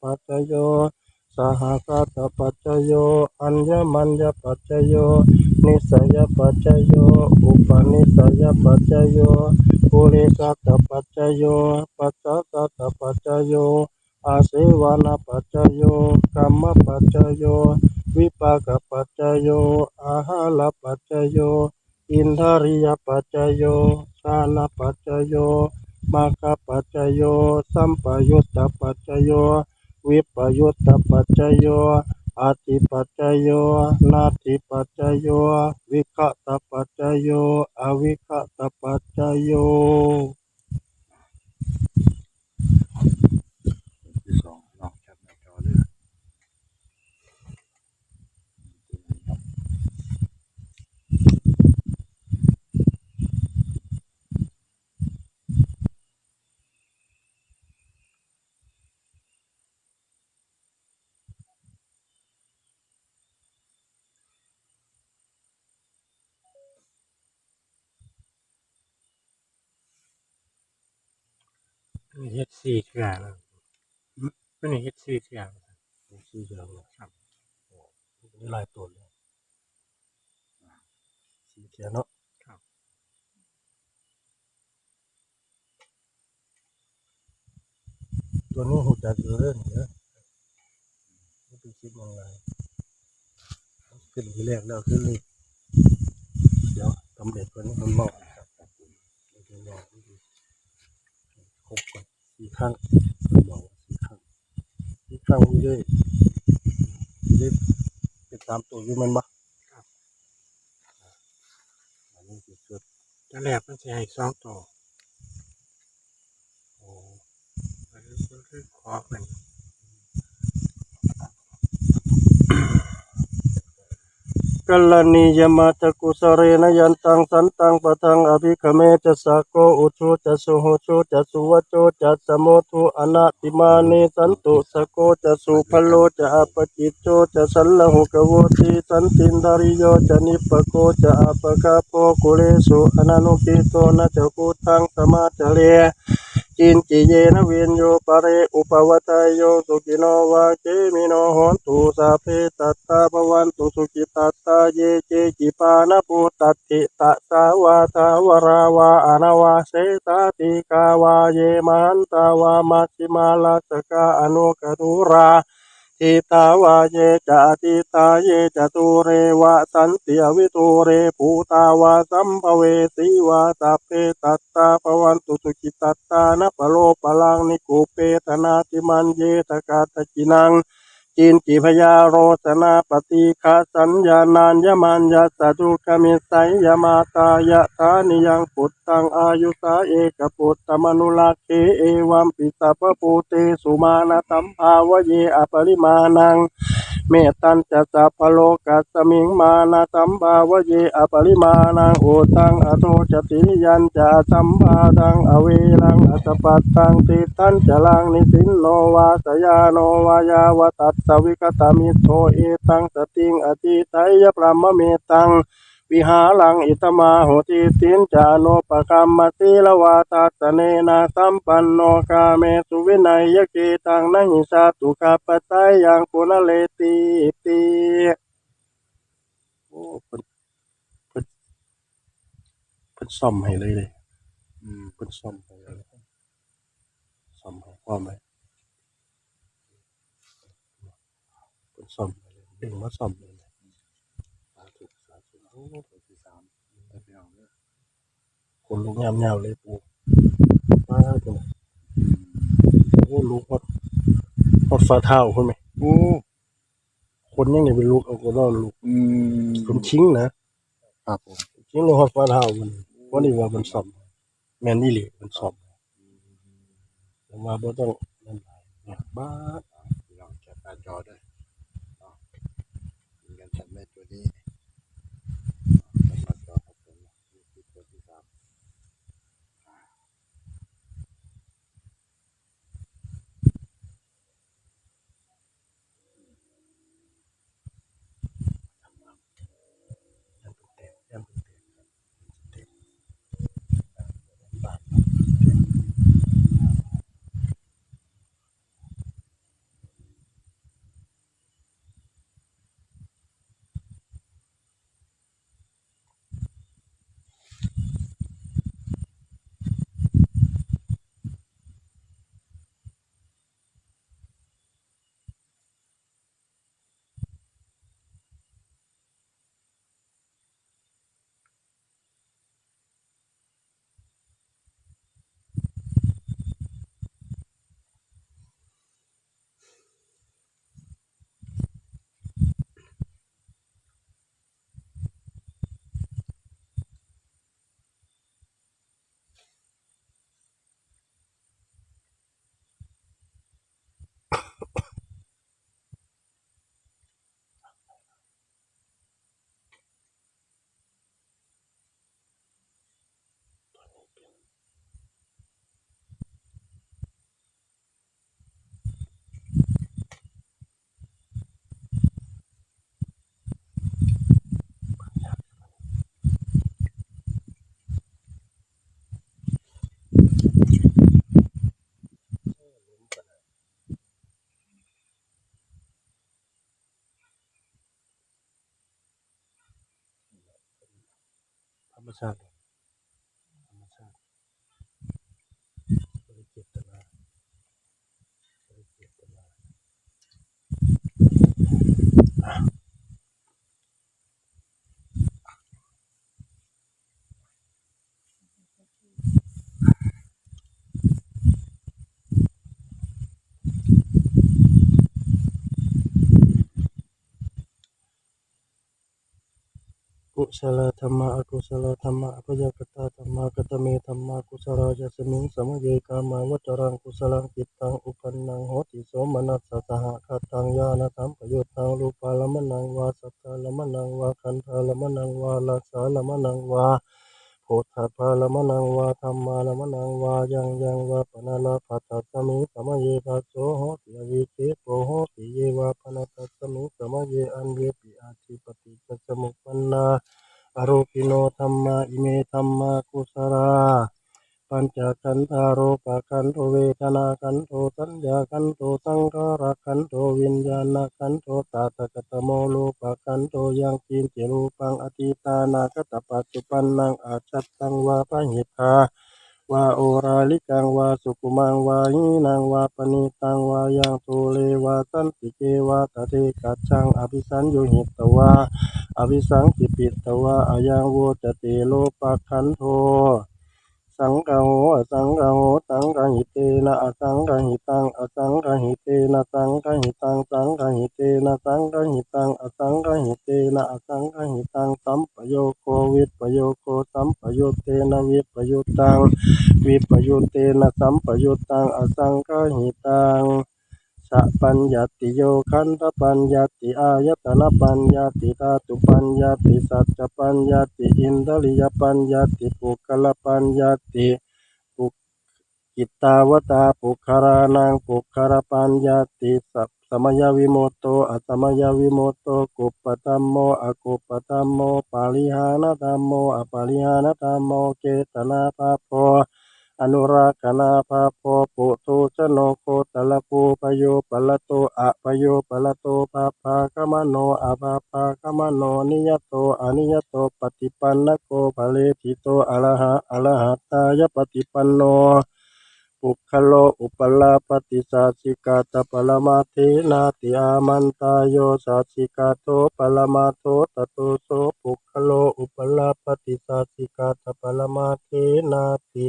ปัจจโย สหกัตปัจจโย อัญญมัญญปัจจโย นิสยปัจจโย อุปนิสยปัจจโยปุริสัตปัจจโย ปัจจตัตปัจจโย อาเสวนาปัจจโยกรรมปัจจโย วิปากปัจจโย อาหารปัจจโย อินทริยปัจจโยชานะปัจจโยมาคปัจจโย สัมปยุตตปัจจโย วิปยุตตปัจจโยอาทิปัจจโยนาติปัจจโยวิคตปัจจโยอวิคตปัจจโย ที่สองเนาะแคปหน้าจอเลย นี่เฮ็ดสี่เทื่อแล้วเพิ่นนี่เฮ็ดสี่เทื่อสี่อย่างนะครับโอ้นี่หลายตัวเลยสี่เทียนเนาะครับตัวนี้หูจักอยู่เรื่องเนอะไม่ไปคิดยังไงขึ้นที่แรกแล้วขึ้นเลยเดี๋ยวทำเด็ดตัวนี้มันบอกครับเดี๋ยวรอดูครบก่อน สี่ข้างมันบอกว่าสี่ข้างสี่ข้างมันเลยมันเลยเป็นตามตัวอยู่มันบ่อันนี้คือสุดตอนแรกมันสิให้สองตัวโอ้มันคือคือขอเพิ่น กัลนียมาตะกุสเรนยันตังสันตังปะทังอภิคเมจะสะโกอุชุจะสุหุชุจะสุวโจจะสมโมทุอนาติมานิสันตุสะโกจะสุพโลจะอปจิตโจจะสัลลหุกโวติสันตินดาริโยจะนิปโกจะอปกาโปกุเลสุอนานุกิโตนะจะกูทังสมาจะเล กินจิเยนเวียนโยปะเรอุปวัตยโยสุกิโนวาเจมิโนหนตุสาเพตัตตาปวันตุสุกิตัตตาเยเจจิปานาปุตตัตติตัสาวาทาวราวาอนาวาเสตติกาวาเยมันตาวามัชิมาลาสกาอนุกตุรา ทิตาวาเยจะติตาเยจตุเรวะสันติอวิตุเรภูตาวาสัมภเวสีวาตาเพตัตตาภวันตุสุขิตัตตานะปะโลปะลังนิกุเปตนาติมันเยตกาตจินัง จินจิพยาโรสนาปฏิคาสัญญาณานยมันยาสะดุกมิสัยยมาตายะทานิยังปุตตังอายุสาเอกปุตตมนุลาเคเอวัมปิสัพพปูเตสุมาณตัมภาวเยอปริมาณัง เมตันจะสัพพโลกัสมิงมานาสัมภาวเยอปริมาณังโอตังอโทจติยันจะสัมภาตังอเวรังอัสปัตตังติตันจะลังนิสินโนวาสยาโนวายาวตัสสวิกตามิโทเอตังสติงอติไตยพรมเมตัง วิหารังอิตมาโหติตินจาโนปกรรมติลวาตัสเนนะสัมปันโนกาเมสุวินัยยเกตังนหิสาตุกาปไตยยังปุณเลติติโอ้เพิ่นเพิ่นเพิ่นซ่อมให้เลยเลยอืมเพิ่นซ่อมให้เลยซ่อมให้ความไหมเพิ่นซ่อมให้เลยดึงมาซ่อมเลย อ้ตัวที่สามตัดไม่เอาเลยคนลุกยามยาวเลยปูมาจังโอ้ลูกฮอดฮอดฝ่าเท้าคนไหมโอ้คนยังไงเป็นลูกเอาก็รอลูกอืมคนชิงนะครับผมชิงเลยฮอดฝ่าเท้ามันวันนี้ว่ามันซ่อมแม่นอี่หลีมันซ่อมแต่ว่าบ่ต้องนั่นหลายเนี่ยบ้า รมชาติธรรมชาติบริเจตนาบริเจตนา กุศลธรรมะอกุศลธรรมะพยากตาธรรมะกตเมธรรมะกุศลายสมิงสมเยกามาวัจรังกุศลังจิตตังอุปันนังโหติโสมนัสสะสหคตังญาณธรรมประโยชน์ตังรูปาลมนังวาสัทธาลมนังวาคันธาลมนังวาลาสาลมนังวาโพธาภาลมนังวาธรรมาลมนังวายังยังวาปนาลาภัตตสมิสมเยปัสโสโหติอวิเกโปโหติเยวาปนาตสมิสมเยอันเวปิ สมุปปนนาอรูปิโนธรรมาอิเมธรรมากุสราปัญจขันธารูปขันโตเวทนาขันโตสัญญาขันโตสังขารขันโตวิญญาณขันโตตาตกตโมโลปขันโตยังกินเจรูปังอติตานาคตปัจจุปันนังอาชัตตังวาปหิทา วาโอราลิกังวาสุกุมังวาหินังวาปณิตังวายังตุเลวาสันติเกวาตะเทกัจจังอภิสัญยุหิตวาอภิสังกิปิตวาอายังโวจติโลปะคันโท สังฆโหอสังฆโหสังฆหิเตนะอสังฆหิตังอสังฆหิเตนะสังฆหิตังสังฆหิเตนะสังฆหิตังอสังฆหิเตนะอสังฆหิตังสัมปโยโควิปโยโคสัมปโยเตนะวิปโยตังวิปโยเตนะสัมปโยตังอสังฆหิตัง สัปัญญาติโยคันธปัญญาติอายตนะปัญญาติธาตุปัญญาติสัจปัญญาติอินทริยปัญญาติปุคละปัญญาติปุกิตาวตาปุคารานังปุคารปัญญาติสัพสมยวิโมโตอสมยวิโมโตกุปปตัมโมอกุปปตัมโมปาลิหานตัมโมอปาลิหานตัมโมเกตนาปาโพ อนุราคณาภาโพปุตุชโนโคตละปูปโยปะละโตอะปโยปะละโตภาภากมโนอะภาภากมโนนิยโตอนิยโตปฏิปันนโกภะเลทิโตอรหะอรหะตายปฏิปันโนปุคโลอุปลาปฏิสัจสิกาตปรมาเทนาติอามันตายโยสัจสิกาโตปรมาโตตโตโสปุคโลอุปลาปฏิสัจสิกาตปรมาเทนาติ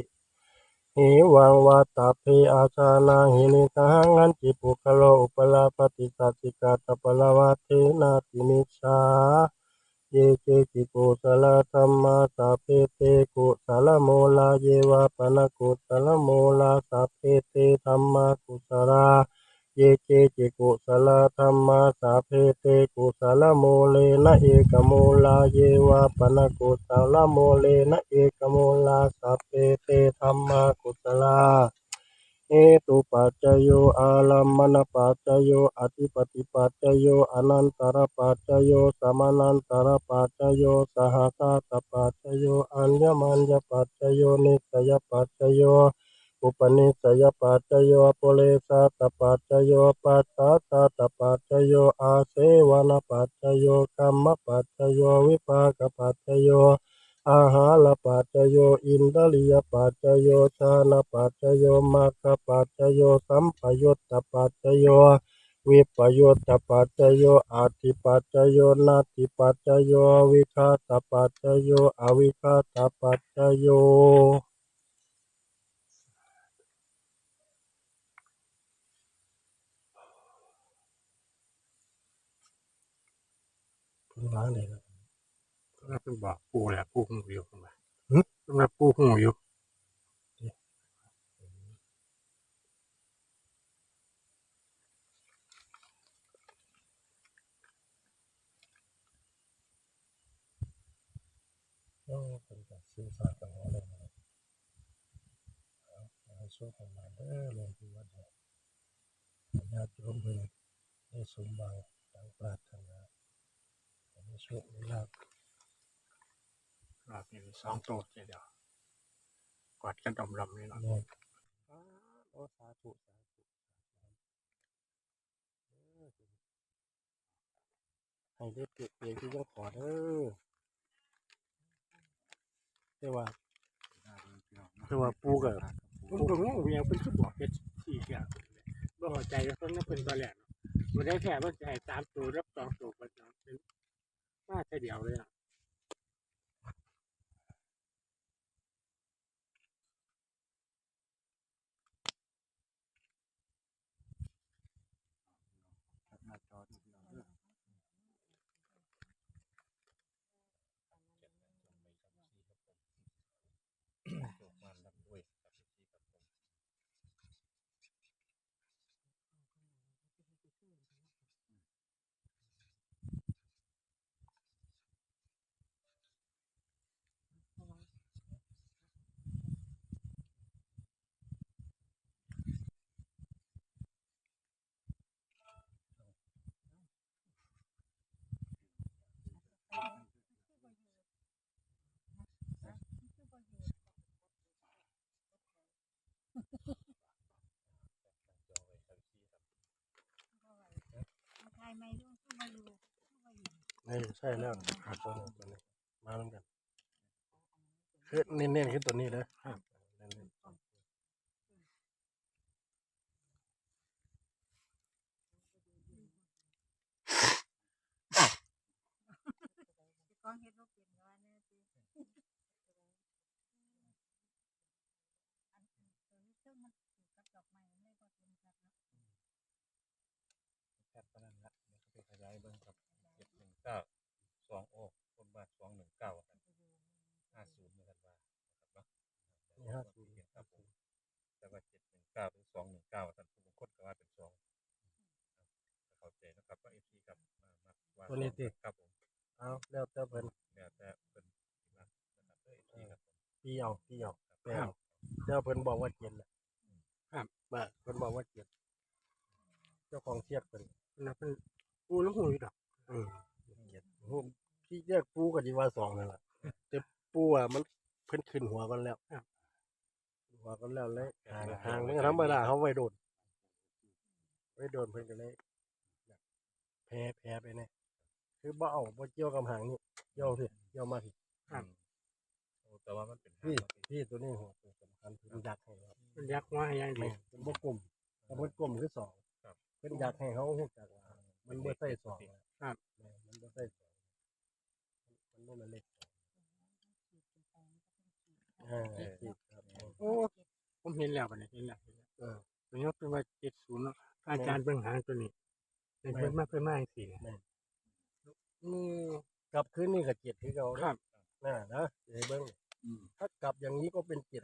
เอวังวัตาเพอาชานาหินิสหังอันจิปุคโลอุปลาปฏิสัจสิกาตปลาวาเทนาติมิชาเยเกจิปุสลาธรรมาสลาเพเตกุสลโมลนะเอกโมลาเยวาปนกุสลโมลนะเอกโมลาสาเพเตธรรมากุสลา เหตุปัจจโยอาลัมมณปัจจโยอธิปติปัจจโยอนันตรปัจจโยส มานันตรปัจจโยโยอัญญมัญญปัจจโยนิสยปัจจโยปัจจโยปุเรสาตปัจจโยปัสสาตตปัจจโยอาเสวนปัจจโยกรรมปัจจโยวิปากปัจจโยอาหารปัจจโยอินทริยปัจจโยชานะปัจจโยมัคคปัจจโยสัมปยุตตปัจจโยวิปยุตตปัจจโยอาทิปัจจโยนาทิปัจจโยวิคาตปัจจโยอวิคาตปัจจโย พึ่งล้างเลยนะก็เป็นบอกปูแหละปูหูอยู่คนว่าหึเป็นว่าปูหูอยู่โอ้เป็นการสื่อสารกันอะไรนะเอาให้โชคให้มาเด้อหลวงปู่วัดเนี่ยญาติโยมเพิ่นได้สมหวังดังปรารถนาให้ มีโชคมีลาภรอบนี้สองโตวเดียวกอดกันดอมลำนี่เนาะเนี่ยโอ้สาธุสาธุให้ได้เปรียบเปรียบที่ยังขอเด้อแต่ว่าแต่ว่าปูก็ผมก็งงว่ายังเป็นคือบอกเป็นสี่เดียวบ่เข้าใจก็ต้องเป็นตอนแรกเนได้แค่ว่าจะให้ตามตัวรับสองตัวมันเนเป็น มาแค่เดียวเลยอะ แคปหน้าจอด้วยพี่น้องเด้อ จบมันลำด้วยครับพี่ครับผม จอไว้ครับพี่ครับ ไม่รู้ก็ไม่รู้ก็ไม่รู้นี่ใช่แล้วขาดตัวนี้ตัวนี้มาเหมือนกันคือเน้นๆคือตัวนี้เลยครับเน้น ก็เห็นว่าเป็นว่าเนี่ยสิอันตัวนี้ซึ่งมันถูกกับดอกไม้มันไม่พอเป็นครับนะ แคปปานนั้นละเดี๋ยวเขาไปขยายเบิ่งครับเจ็ดหนึ่งเก้าสองโอ้คนบ้านสองหนึ่งเก้าครับห้าศูนย์เหมือนกันว่านะครับเนาะ ๆนี่ห้าศูนย์ ครับผมแต่ว่าเจ็ดหนึ่งเก้าหรือสองหนึ่งเก้าท่านผู้บางคนก็ว่าเป็นสองเข้าใจนะครับว่าเอฟซีครับมามาว่าครับผมเอาแล้วแต่เพิ่นแล้วแต่เป็นที่มานะครับเอฟซีครับผมปีเอาปีเอาครับแปลเอาแล้วเพิ่นบอกว่าเจ็ดแหละครับ มาเพิ่นบอกว่าเจ็ดเจ้าของเทียบเพิ่นแล้วเป็นปูน้ำหูอยู่ดอกอืมเจ็ดโอ้พี่แยกปูกับดีว่าสองนั่นแหละแต่ปูอะมันเพิ่นขึ้นหัวกันแล้ว ขึ้นหัวกันแล้วเลยห่างห่างมันก็ธรรมดาเขาไว้โดนไว้โดนเพิ่นก็เลยแบบแพ้แพ้ไปแน่คือบ่เอาบ่เกี่ยวกับหางนี่เกี่ยวสิเกี่ยวมาสิครับโอ้แต่ว่ามันเป็นพี่พี่ตัวนี้หัวตัวสำคัญเพิ่นอยากให้เรามันยักษ์ว่าให้ยังดีแม่เป็นบ่กลมแต่เพิ่นกลมคือสองเพิ่นอยากให้เขาฮู้จักว่ามันบ่ใช่สองนะครับแม่มันบ่ใช่สองมันบ่แม่นเลขสองอ่าขีดครับ โอ้ผมเห็นแล้วบัดนี้เห็นแล้วเห็นแล้วเออตัวนี้เป็นว่าเจ็ดศูนย์เนาะอาจารย์เบิ่งหางตัวนี้เป็นเพิ่นมาเพิ่นมาจังซี่นะนี่กลับคืนนี่ก็เจ็ดคือเก่าครับ น่านะให้เบิ่งอืม ถ้ากลับอย่างนี้ก็เป็นเจ็ด